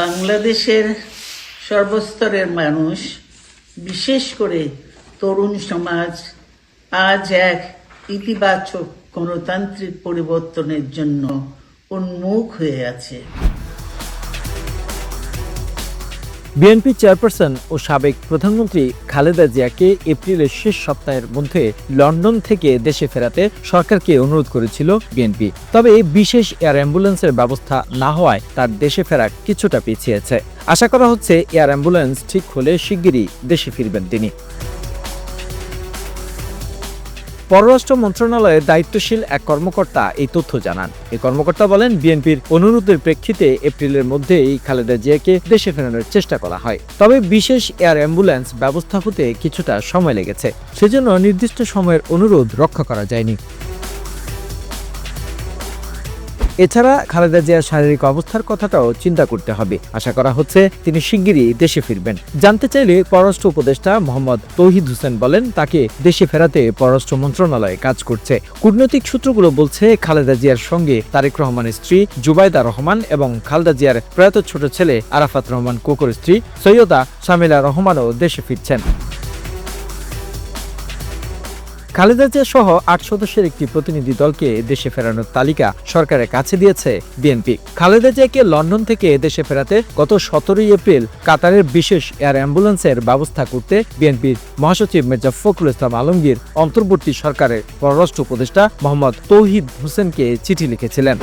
বাংলাদেশের সর্বস্তরের মানুষ, বিশেষ করে তরুণ সমাজ, আজ এক ইতিবাচক গণতান্ত্রিক পরিবর্তনের জন্য উন্মুখ হয়ে আছে। বিএনপি চেয়ারপারসন ও সাবেক প্রধানমন্ত্রী খালেদা জিয়াকে এপ্রিলের শেষ সপ্তাহের মধ্যে লন্ডন থেকে দেশে ফেরাতে সরকারকে অনুরোধ করেছিল বিএনপি। তবে বিশেষ এয়ার অ্যাম্বুলেন্সের ব্যবস্থা না হওয়ায় তার দেশে ফেরা কিছুটা পিছিয়েছে। আশা করা হচ্ছে এয়ার অ্যাম্বুলেন্স ঠিক হলে শিগগিরই দেশে ফিরবেন তিনি। পররাষ্ট্র মন্ত্রণালয়ের দায়িত্বশীল এক কর্মকর্তা এই তথ্য জানান। এই কর্মকর্তা বলেন, বিএনপির অনুরোধের প্রেক্ষিতে এপ্রিলের মধ্যেই খালেদা জিয়াকে দেশে ফেরানোর চেষ্টা করা হয়। তবে বিশেষ এয়ার অ্যাম্বুলেন্স ব্যবস্থা হতে কিছুটা সময় লেগেছে। সেজন্য নির্দিষ্ট সময়ের অনুরোধ রক্ষা করা যায়নি। এছাড়া খালেদা জিয়ার শারীরিক অবস্থার কথাটাও চিন্তা করতে হবে। আশা করা হচ্ছে তিনি শিগগিরই দেশে ফিরবেন। জানতে চাইলে পররাষ্ট্র উপদেষ্টা মোহাম্মদ তৌহিদ হোসেন বলেন, তাকে দেশে ফেরাতে পররাষ্ট্র মন্ত্রণালয় কাজ করছে। কূটনৈতিক সূত্রগুলো বলছে, খালেদা জিয়ার সঙ্গে তারেক রহমানের স্ত্রী জুবাইদা রহমান এবং খালেদা জিয়ার প্রয়াত ছোট ছেলে আরাফাত রহমান কোকর স্ত্রী সৈয়দা শামিলা রহমানও দেশে ফিরছেন। খালেদা জিয়া সহ আট সদস্যের একটি প্রতিনিধি দলকে দেশে ফেরানোর তালিকা সরকারের কাছে দিয়েছে বিএনপি। খালেদা জিয়াকে লন্ডন থেকে দেশে ফেরাতে গত সতেরোই এপ্রিল কাতারের বিশেষ এয়ার অ্যাম্বুলেন্সের ব্যবস্থা করতে বিএনপির মহাসচিব মির্জা ফখরুল ইসলাম আলমগীর অন্তর্বর্তী সরকারের পররাষ্ট্র উপদেষ্টা মোহাম্মদ তৌহিদ হোসেনকে চিঠি লিখেছিলেন।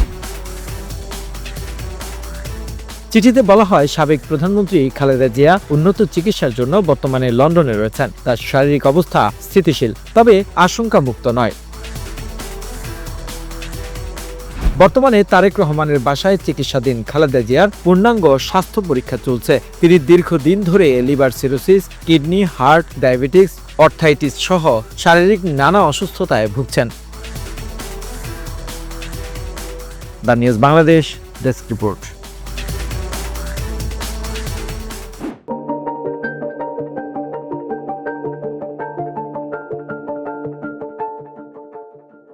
চিঠিতে বলা হয়, সাবেক প্রধানমন্ত্রী খালেদা জিয়া উন্নত চিকিৎসার জন্য বর্তমানে লন্ডনে রয়েছেন। তার শারীরিক অবস্থা স্থিতিশীল, তবে আশঙ্কা মুক্ত নয়। বর্তমানে তারেক রহমানের বাসায় চিকিৎসাধীন খালেদা জিয়ার পূর্ণাঙ্গ স্বাস্থ্য পরীক্ষা চলছে। তিনি দীর্ঘদিন ধরে liver cirrhosis, kidney, heart, diabetes, arthritis সহ শারীরিক নানা অসুস্থতায় ভুগছেন। The news Bangladesh, desk report.